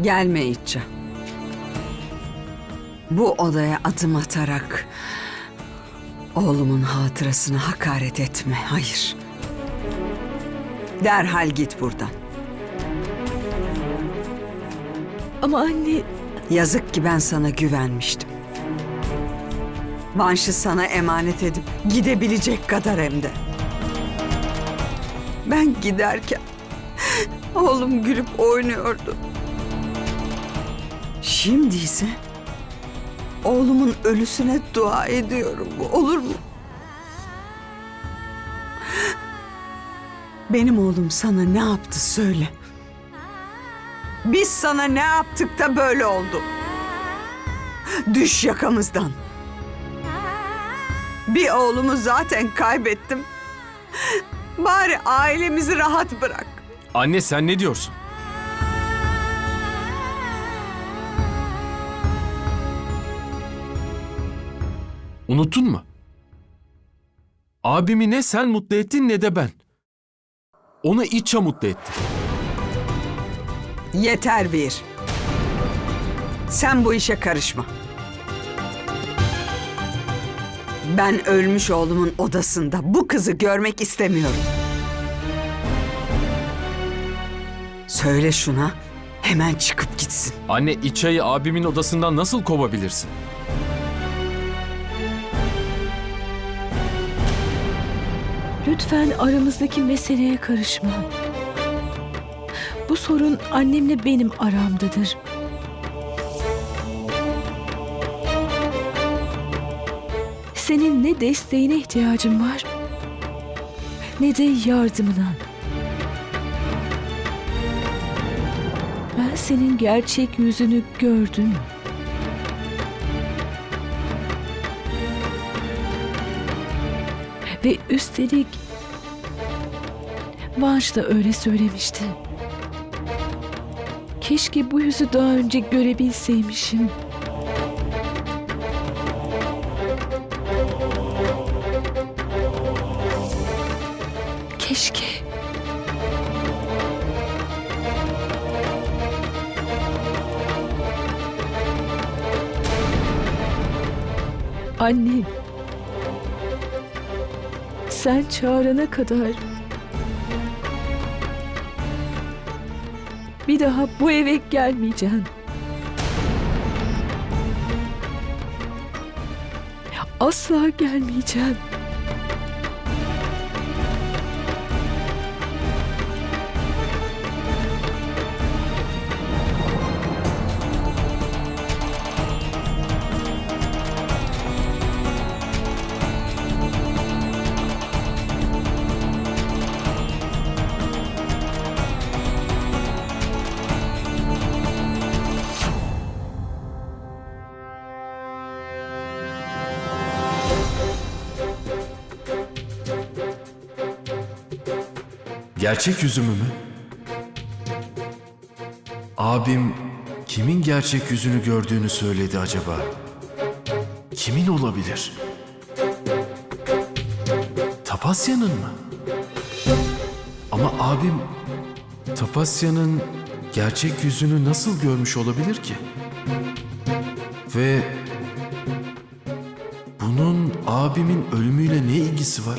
Gelme İtça. Bu odaya adım atarak oğlumun hatırasına hakaret etme. Hayır. Derhal git buradan. Ama anne Yazık ki ben sana güvenmiştim. Vanş'ı sana emanet edip gidebilecek kadar hem de. Ben giderken oğlum gülüp oynuyordu. Şimdi ise oğlumun ölüsüne dua ediyorum. Olur mu? Benim oğlum sana ne yaptı söyle. Biz sana ne yaptık da böyle oldu? Düş yakamızdan. Bir oğlumu zaten kaybettim. Bari ailemizi rahat bırak. Anne sen ne diyorsun? Unuttun mu? Abimi ne sen mutlu ettin ne de ben. Onu İçça mutlu etti. Yeter bir. Sen bu işe karışma. Ben ölmüş oğlumun odasında bu kızı görmek istemiyorum. Söyle şuna hemen çıkıp gitsin. Anne İçça'yı abimin odasından nasıl kovabilirsin? Lütfen aramızdaki meseleye karışma. Bu sorun annemle benim aramdadır. Senin ne desteğine ihtiyacım var ne de yardımına. Ben senin gerçek yüzünü gördüm. Ve üstelik Vanş da öyle söylemişti. Keşke bu yüzü daha önce görebilseymişim. Keşke. Annem. Sen çağırana kadar bir daha bu eve gelmeyeceğim. Asla gelmeyeceğim. Gerçek yüzümü mü? Abim kimin gerçek yüzünü gördüğünü söyledi acaba? Kimin olabilir? Tapasya'nın mı? Ama abim Tapasya'nın gerçek yüzünü nasıl görmüş olabilir ki? Ve bunun abimin ölümüyle ne ilgisi var?